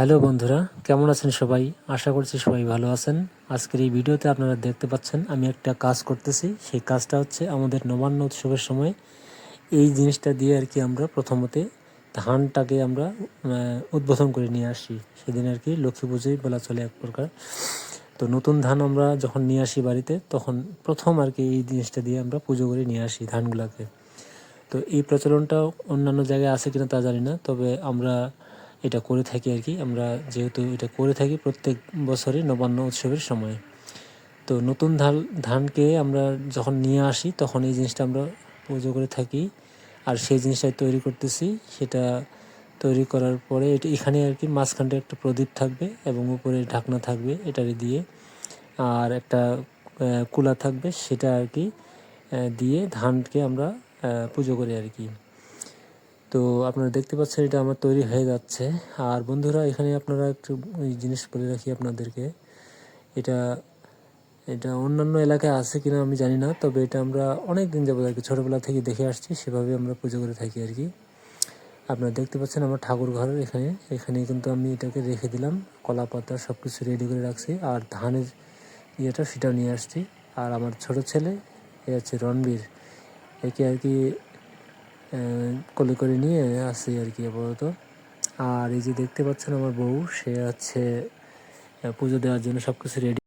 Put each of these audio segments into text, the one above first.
Hello বন্ধুরা, কেমন আছেন সবাই? আশা করছি সবাই ভালো আছেন। আজকের এই ভিডিওতে আপনারা দেখতে পাচ্ছেন, আমি একটা কাজ করতেছি। সেই কাজটা হচ্ছে আমাদের নবান্ন উৎসবের সময় এই জিনিসটা দিয়ে আর কি আমরা প্রথমতে ধানটাকে আমরা উদ্বোধন করে নিয়ে আসি। সেদিন আর কি লক্ষ্মী পুজোই বলা চলে এক প্রকার। তো নতুন ধান আমরা যখন নিয়ে আসি বাড়িতে, তখন প্রথম আর কি এই জিনিসটা দিয়ে আমরা পুজো করে নিয়ে আসি ধানগুলাকে। তো এই প্রচলনটা অন্যান্য জায়গায় আছে কিনা তা জানি না, তবে আমরা এটা করে থাকি আর কি। আমরা যেহেতু এটা করে থাকি প্রত্যেক বছরই নবান্ন উৎসবের সময়। তো নতুন ধান, ধানকে আমরা যখন নিয়ে আসি, তখন এই জিনিসটা আমরা পুজো করে থাকি। আর সেই জিনিসটাই তৈরি করতেছি, সেটা তৈরি করার পরে এটা এখানে আর কি মাঝখানটা একটা প্রদীপ থাকবে এবং উপরে ঢাকনা থাকবে এটারে দিয়ে। আর একটা কুলা থাকবে, সেটা আর কি দিয়ে ধানকে আমরা পুজো করি আর কি। তো আপনারা দেখতে পাচ্ছেন এটা আমার তৈরি হয়ে যাচ্ছে। আর বন্ধুরা, এখানে আপনারা একটু জিনিস বলে রাখি আপনাদেরকে। এটা এটা অন্যান্য এলাকায় আছে কিনা আমি জানি না, তবে এটা আমরা অনেক দিন যাব আর কি ছোটোবেলা থেকে দেখে আসছি, সেভাবে আমরা পুজো করে থাকি আর কি। আপনারা দেখতে পাচ্ছেন আমার ঠাকুর ঘরের এখানে। এখানে কিন্তু আমি এটাকে রেখে দিলাম, কলা পাতা সব কিছু রেডি করে রাখছি, আর ধানের ইয়েটা সেটাও নিয়ে আসছি। আর আমার ছোট ছেলে, এ হচ্ছে রণবীর, একে আর কি কোলে করে নিয়ে আসি আর কি আপাতত। আর এই যে দেখতে পাচ্ছেন আমার বউ, সে হচ্ছে পুজো দেওয়ার জন্য সব কিছু রেডি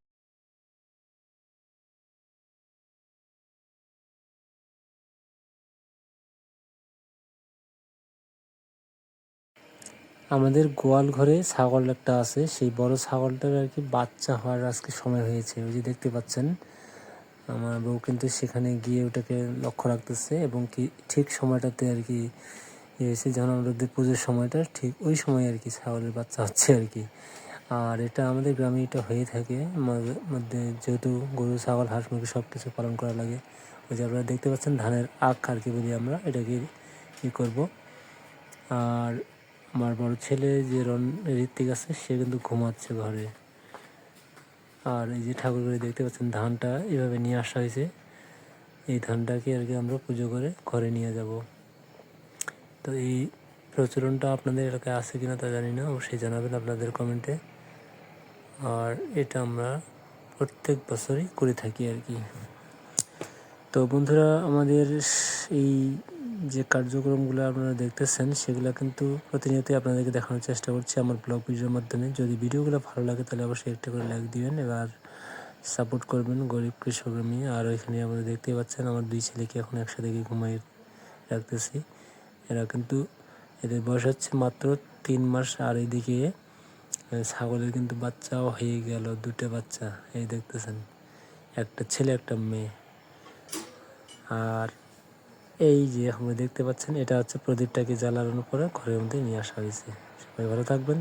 আমাদের গোয়াল ঘরে ছাগল একটা আছে, সেই বড় ছাগলটার আর কি বাচ্চা হওয়ার আজকে সময় হয়েছে। ওই যে দেখতে পাচ্ছেন আমার বউ কিন্তু সেখানে গিয়ে ওটাকে লক্ষ্য রাখতেছে এবং কি ঠিক সময়টাতে আর কি ইয়ে হয়েছে যখন আমাদের পুজোর সময়টা, ঠিক ওই সময় আর কি ছাগলের বাচ্চা হচ্ছে আর কি। আর এটা আমাদের গ্রামে এটা হয়ে থাকে। মধ্যে যেহেতু গরু, ছাগল, হাঁস, মুরগি সব কিছু পালন করা লাগে, ওই যে আপনারা দেখতে পাচ্ছেন ধানের আখ আর কি বলি আমরা, এটাকে ই করব। আর আমার বড় ছেলে যে রন ঋত্বিক আছে, সে কিন্তু ঘুমাচ্ছে ঘরে। আর এই যে ঠাকুর ঘরে দেখতে পাচ্ছেন ধানটা এভাবে নিয়ে আসা হয়েছে। এই ধানটাকে আর কি আমরা পুজো করে ঘরে নিয়ে যাব। তো এই প্রচলনটা আপনাদের এলাকায় আছে কিনা তা জানি না, অবশ্যই জানাবেন আপনাদের কমেন্টে আর এটা আমরা প্রত্যেক বছরই করে থাকি আর কি। তো বন্ধুরা, আমাদের এই যে কার্যক্রমগুলো আপনারা দেখতেছেন, সেগুলো কিন্তু প্রতিনিয়তই আপনাদেরকে দেখানোর চেষ্টা করছি আমার ব্লগ ভিডিওর মাধ্যমে। যদি ভিডিওগুলো ভালো লাগে, তাহলে অবশ্যই একটা করে লাইক দিবেন, এবার সাপোর্ট করবেন গরিব কৃষক আমি। আর ওইখানে আপনারা দেখতেই পাচ্ছেন, আমার দুই ছেলেকে এখন একসাথে গিয়ে ঘুমাই রাখতেছি। এরা কিন্তু, এদের বয়স হচ্ছে মাত্র তিন মাস, আর এইদিকে ছাগলের কিন্তু বাচ্চাও হয়ে গেল দুটো বাচ্চা। এই দেখতেছেন, একটা ছেলে, একটা মেয়ে। আর এই যে আমরা দেখতে পাচ্ছেন, এটা হচ্ছে প্রদীপটাকে জ্বালানোর পরে ঘরের মধ্যে নিয়ে আসা হয়েছে। সবাই ভালো থাকবেন